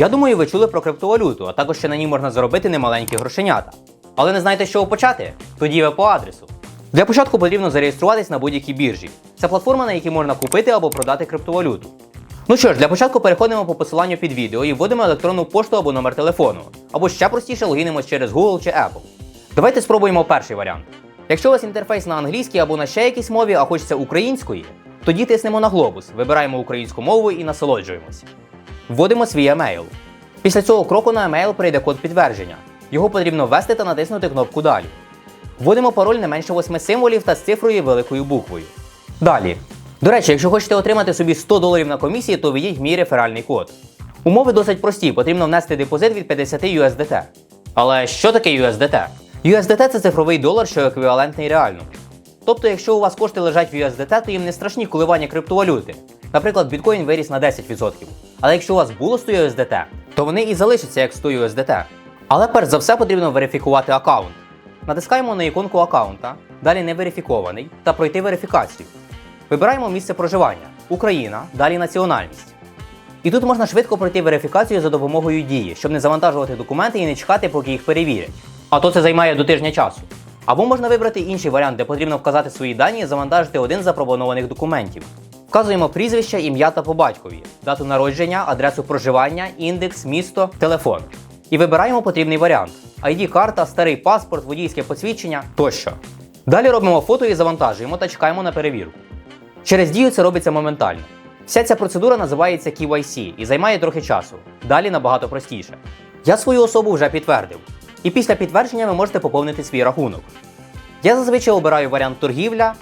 Я думаю, ви чули про криптовалюту, а також що на ній можна заробити немаленькі грошенята. Але не знаєте, з чого почати? Тоді ви по адресу. Для початку потрібно зареєструватись на будь-якій біржі. Це платформа, на якій можна купити або продати криптовалюту. Ну що ж, для початку переходимо по посиланню під відео і вводимо електронну пошту або номер телефону. Або ще простіше логінимось через Google чи Apple. Давайте спробуємо перший варіант. Якщо у вас інтерфейс на англійській або на ще якійсь мові, а хочеться української, тоді тиснемо на глобус, вибираємо українську мову і насолоджуємось. Вводимо свій емейл. Після цього кроку на емейл прийде код підтвердження. Його потрібно ввести та натиснути кнопку Далі. Вводимо пароль не менше 8 символів та з цифрою великою буквою. Далі. До речі, якщо хочете отримати собі 100 доларів на комісії, то введіть мій реферальний код. Умови досить прості, потрібно внести депозит від 50 USDT. Але що таке USDT? USDT це цифровий долар, що еквівалентний реальному. Тобто, якщо у вас кошти лежать в USDT, то їм не страшні коливання криптовалюти. Наприклад, біткоін виріс на 10%. Але якщо у вас було 100 USDT, то вони і залишаться як 100 USDT. Але перш за все потрібно верифікувати аккаунт. Натискаємо на іконку аккаунта, далі не верифікований, та пройти верифікацію. Вибираємо місце проживання Україна, далі національність. І тут можна швидко пройти верифікацію за допомогою дії, щоб не завантажувати документи і не чекати, поки їх перевірять. А то це займає до тижня часу. Або можна вибрати інший варіант, де потрібно вказати свої дані і завантажити один з запропонованих документів. Вказуємо прізвище, ім'я та по батькові, дату народження, адресу проживання, індекс, місто, телефон. І вибираємо потрібний варіант: ID-карта, старий паспорт, водійське посвідчення тощо. Далі робимо фото і завантажуємо та чекаємо на перевірку. Через дію це робиться моментально. Вся ця процедура називається KYC і займає трохи часу. Далі набагато простіше. Я свою особу вже підтвердив. І після підтвердження ви можете поповнити свій рахунок. Я зазвичай обираю варіант торгівля,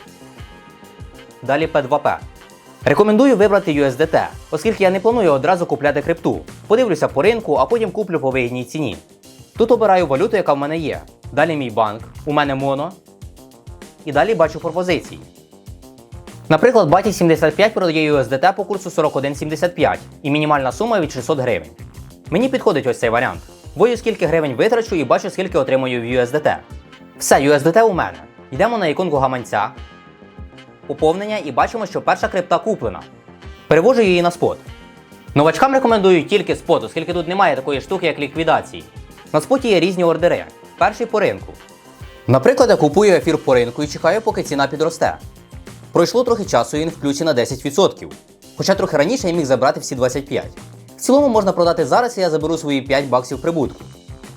далі P2P. Рекомендую вибрати USDT, оскільки я не планую одразу купляти крипту. Подивлюся по ринку, а потім куплю по вигідній ціні. Тут обираю валюту, яка в мене є. Далі мій банк, у мене моно. І далі бачу пропозиції. Наприклад, Баті 75 продає USDT по курсу 41,75 і мінімальна сума від 600 гривень. Мені підходить ось цей варіант. Вводю скільки гривень витрачу і бачу, скільки отримую в USDT. Все, USDT у мене. Йдемо на іконку гаманця, поповнення і бачимо, що перша крипта куплена. Перевожу її на спот. Новачкам рекомендую тільки спот, оскільки тут немає такої штуки, як ліквідації. На споті є різні ордери. Перший по ринку. Наприклад, я купую ефір по ринку і чекаю, поки ціна підросте. Пройшло трохи часу і він в плюсі на 10%. Хоча трохи раніше я міг забрати всі 25. В цілому можна продати зараз і я заберу свої 5 баксів прибутку.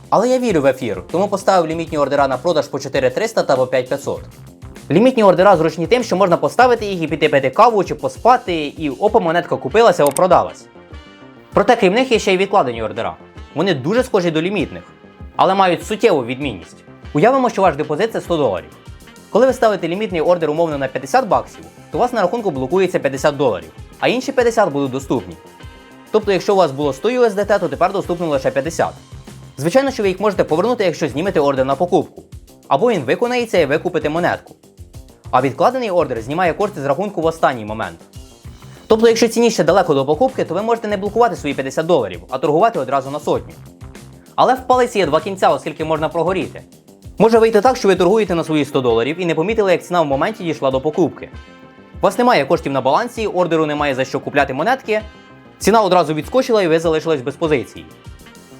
Але я вірю в ефір, тому поставив лімітні ордера на продаж по 4300 та по 5500. Лімітні ордера зручні тим, що можна поставити їх і піти пити каву чи поспати, і опа монетка купилася або продалась. Проте крім них є ще й відкладені ордера. Вони дуже схожі до лімітних, але мають суттєву відмінність. Уявимо, що ваш депозит це 100 доларів. Коли ви ставите лімітний ордер умовно на 50 баксів, то у вас на рахунку блокується 50 доларів, а інші 50 будуть доступні. Тобто, якщо у вас було 100 USDT, то тепер доступно лише 50. Звичайно, що ви їх можете повернути, якщо знімете ордер на покупку. Або він виконається і ви купите монетку. А відкладений ордер знімає кошти з рахунку в останній момент. Тобто, якщо ціні ще далеко до покупки, то ви можете не блокувати свої 50 доларів, а торгувати одразу на сотню. Але в палиці є два кінця, оскільки можна прогоріти. Може вийти так, що ви торгуєте на свої 100 доларів і не помітили, як ціна в моменті дійшла до покупки. У вас немає коштів на балансі, ордеру немає за що купляти монетки, ціна одразу відскочила і ви залишились без позиції.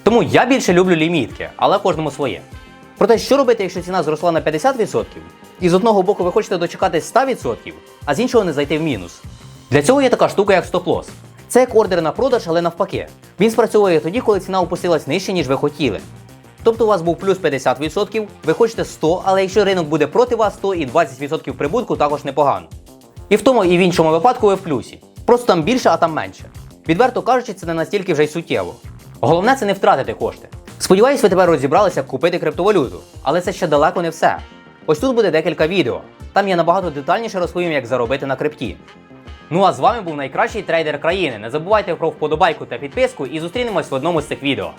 Тому я більше люблю лімітки, але кожному своє. Проте, що робити, якщо ціна зросла на 50%, і з одного боку ви хочете дочекатись 100%, а з іншого не зайти в мінус. Для цього є така штука, як стоп-лосс. Це як ордер на продаж, але навпаки. Він спрацьовує тоді, коли ціна опустилась нижче, ніж ви хотіли. Тобто у вас був плюс 50%, ви хочете 100, але якщо ринок буде проти вас, то і 20% прибутку також непогано. І в тому і в іншому випадку ви в плюсі. Просто там більше, а там менше. Відверто кажучи, це не настільки вже й суттєво. Головне це не втратити кошти. Сподіваюсь, ви тепер розібралися, купити криптовалюту, але це ще далеко не все. Ось тут буде декілька відео. Там я набагато детальніше розповім, як заробити на крипті. Ну а з вами був найкращий трейдер країни. Не забувайте про вподобайку та підписку і зустрінемось в одному з цих відео.